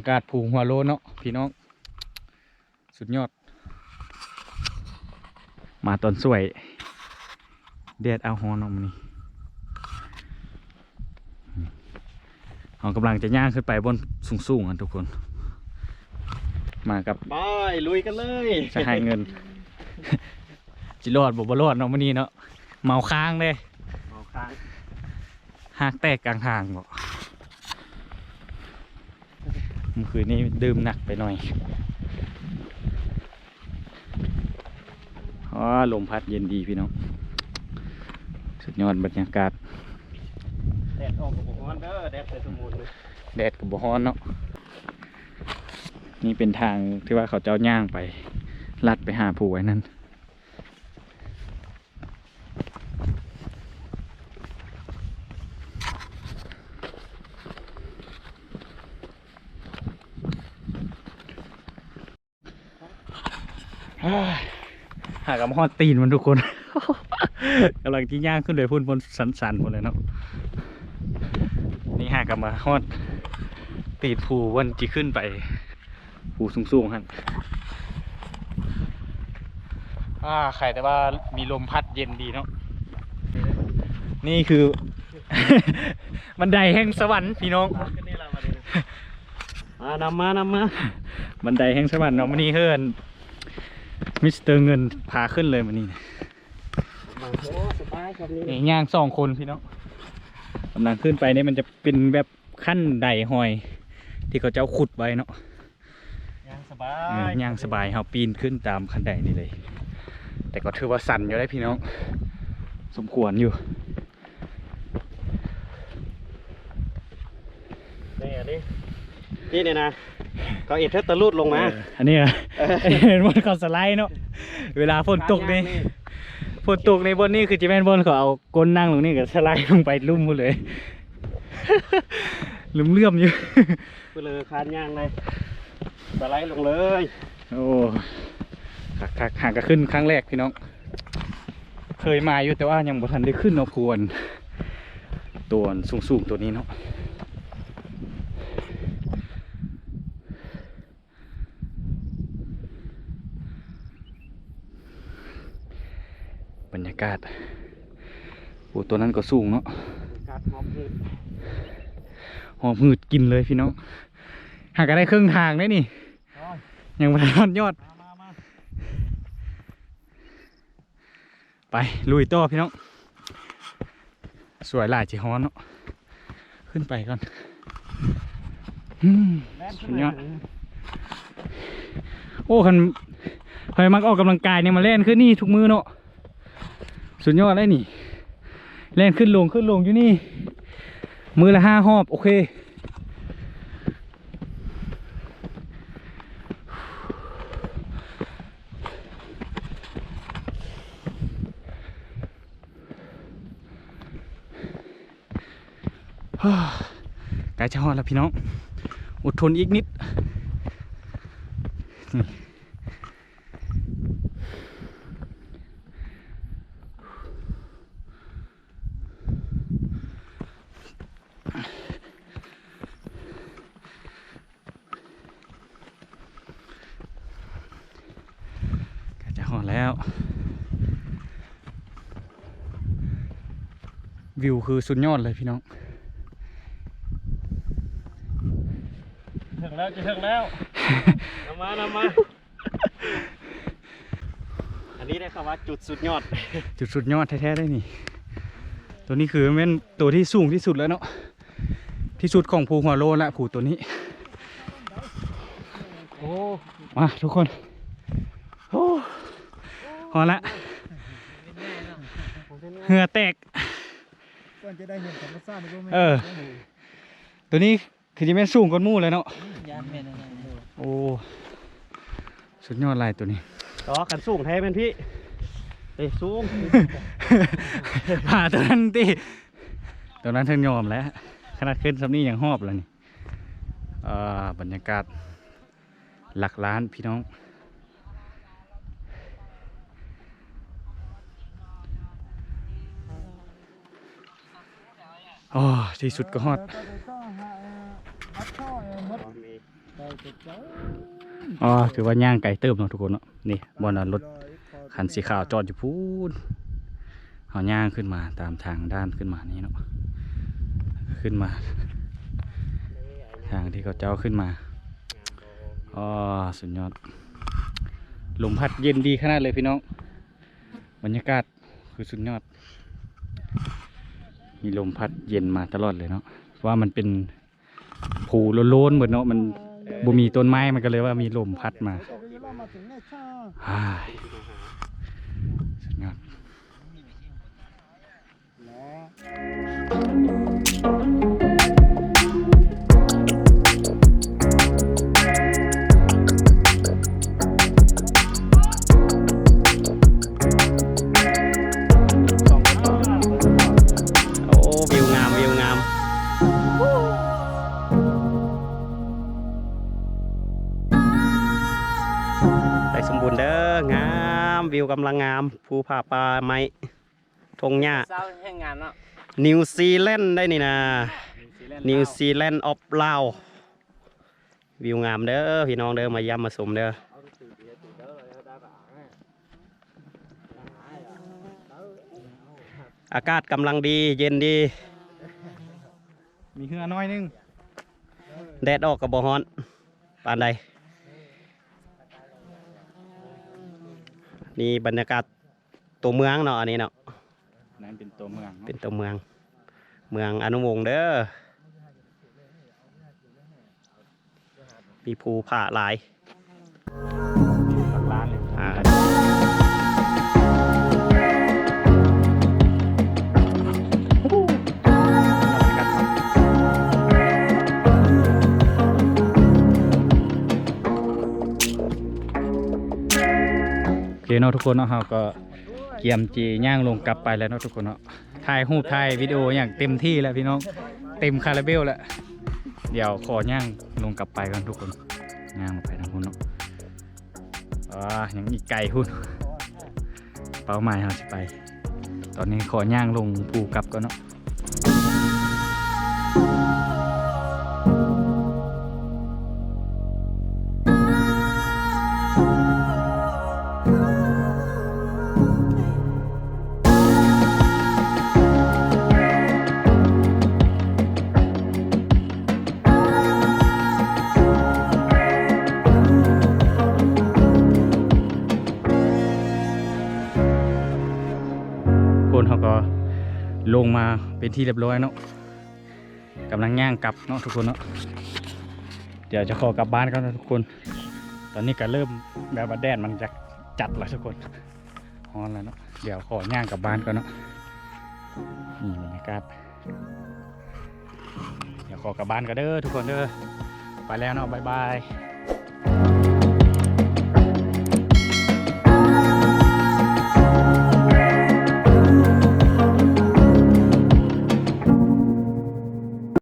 บรรยากาศภูหัวโลนเนาะพี่น้อง สุดยอด มาตอนสวยเดดเอาฮอนออกมานี่เรากำลังจะย่างขึ้นไปบนสูงๆกันทุกคน มากับไปลุยกันเลยจะให้เงินจิรอดบ่บ่รอดเนาะมื้อนี้เนาะเมาค้างเด้เอาค้างหากแตกกลางทางบ่เมื่อคืนนี้ดื่มหนักไปหน่อยอ๋อลมพัดเย็นดีพี่น้อง สุดยอดบรรยากาศ แดดออกกับบุกมันเด้อแดดใส่สมุนเลยแดดกับบ่ฮ้อนเนาะ นี่เป็นทางที่ว่าเขาเจ้าย่างไป ลัดไปหาผู้ไว้นั่น กับมาฮอดตีนมันทุกคนกำลังที่ย่างขึ้นเลยพุ่นบนสันๆหมดเลยเนาะนี่หากับมาฮอดตีนภูวันจีขึ้นไปภูสูงๆฮะอ่าใครแต่ว่ามีลมพัดเย็นดีเนาะนี่คือ บันไดแห่งสวรรค์พี่น้องก็นี่ละมาดิมานำมานำมาบันไดแห่งสวรรค์เนาะมันนี่เฮิรน มิสเตอร์เงินพาขึ้นเลยมันนี่โอ้สบายครับนี่นี่ย่างสองคนพี่น้องกำลังขึ้นไปเนี่ยมันจะเป็นแบบขั้นไดหอย ที่เขาเจ้าขุดไว้เนาะย่างสบาเออย่างสบายเขาปีนขึ้นตามคันไดนี่เลย แต่ก็ถือว่าสั่นอยู่ได้พี่น้อง สมควรอยู่นี่อันนี้นี่เนี่ยนะ ก็เอ็ดเทสตะลุดลงมาเอออันนี้อะเออเห็นบนเขาสไลด์เนาะเวลาฝนตกนี่ฝนตกในบนนี่คือจิแม่นบนเขาเอาก้นนั่งลงนี่กับสไลด์ลงไปลุ่มหมดเลยลุ่มเลื่อมๆอยู่ไปเลยคานย่างเลยสไลด์ลงเลย โอ้หักหักหักก็ขึ้นครั้งแรกพี่น้อง เคยมาอยู่แต่ว่ายังบ่ทันได้ขึ้นเนาะพวนตัวสูงสูงๆตัวนี้เนาะ บรรยา กาศโอ้ตัวนั้นก็สูงเนาะการมอบคือหอมหืดกินเลยพี่น้องหากก็ได้ครึ่งทางได้นี่ยังไม่ได้ยอดยอดมามามาไปลุยต่อพี่น้อง สวยหลายจีฮอนเนาะขึ้นไปก่อนอืมแล่นขึ้สุนดยมาอดโอ้คันคอยมักออกกำลังกายเนี่ยมาเล่นขึ้นนี่ทุกมือเนาะ สุดยอดเลยนี่เล่นขึ้นลงขึ้นลงอยู่นี่ มือละห้าหอบ โอเคกล้จะฮอดแล้วพี่น้อง อดทนอีกนิดนี่ใกล้จะฮอด แล้ว วิวคือสุดยอดเลยพี่น้องถึงแล้วจะถึงแล้วนำมานำมาอันนี้ได้คำว่าจุดสุดยอด จุดสุดยอดแท้ๆได้นี่ ตัวนี้คือเป็นตัวที่สูงที่สุดแล้วเนาะที่สุดของภูหัวโลนละภูตัวนี้ โอ้ มาทุกคนโอ้ พอละเหงื่อแตกก่อนจะได้เห็นธรรมชาติก็ไม่เออ ตัวนี้คือจะเป็นสูงกว่าหมู่เลยเนาะยานแม่นอะไรโอ้สุดยอดลายตัวนี้ต่อกันสูงแท้เป็นพี่เอ้ยสูงผ่าตัวนั้นติตัวนั้นเทิงยอมแล้ว ขนาดขึ้นสำนี้ยังหอบแล้วนี่อ่าบรรยากาศหลักล้านพี่น้อง โอ้ที่สุดก็ฮอดก็ต้องหาอัดช่อมดมีไปเก็บเจ้าอ๋อถือว่าย่างไก่เติมเนาะทุกคนเนาะนี่บอลรถคันสีขาวจอดอยู่พูนเอาย่างขึ้นมาตามทางด้านขึ้นมานี่เนาะขึ้นมา ทางที่เขาเจ้าขึ้นมาอ๋อสุดยอดลมพัดเย็นดีขนาดเลยพี่น้อง บรรยากาศคือสุดยอด มีลมพัดเย็นมาตลอดเลยเนาะเพราะว่ามันเป็นภูโล้นๆเหมือนเนาะมันบ่มีต้นไม้มันก็เลยว่ามีลมพัดมาเอาเวลามาถึงแน่ชาอ้ายสุดยอด สมบูรณ์เด้องามวิวกำลังงามภูผาป่าไม้ทงหญ้าเศร้าแห่งงานเนาะนิวซีแลนด์ได้นี่นะนิวซีแลนด์ออฟลาววิวงามเด้อพี่น้องเด้อมาย้ำมาสมเด้ออากาศกำลังดีเย็นดี มีเหือน้อยนึง แดดออกกับบฮ้อนปานใด นี่บรรยากาศตัวเมืองเนาะอันนี้เนาะนั่นเป็นตัวเมืองเป็นตัวเมือง เมืองอนุวงศ์เด้อมีภูผาหลาย เนาะทุกคนเนาะเราก็เกียมจีย่างลงกลับไปแล้วเนาะทุกคนเนาะถ่ายรูปถ่ายวิดีโออย่างเต็มที่แล้วพี่น้องเต็มคาราเบลแล้วเดี๋ยวขอย่างลงกลับไปกันทุกคนย่างลงไปทางคุณเนาะอ่ายังอีกไกลคุณเป้าหมายเราจะไป ตอนนี้ขอย่างลงภูกลับก่อนเนาะ เป็นที่เรียบร้อยเนาะกำลังย่างกลับเนาะทุกคนเนาะเดี๋ยวจะขอกลับบ้านกันนะทุกคน ตอนนี้ก็เริ่มแบบว่าแดดมันจะจัดแล้วทุกคนฮอนแล้วเนาะเดี๋ยวขอย่างกลับบ้านก่อนเนาะนี่บรรยากาศเดี๋ยวขอกลับบ้านกันเด้อทุกคนเด้อไปแล้วเนาะบ๊ายบาย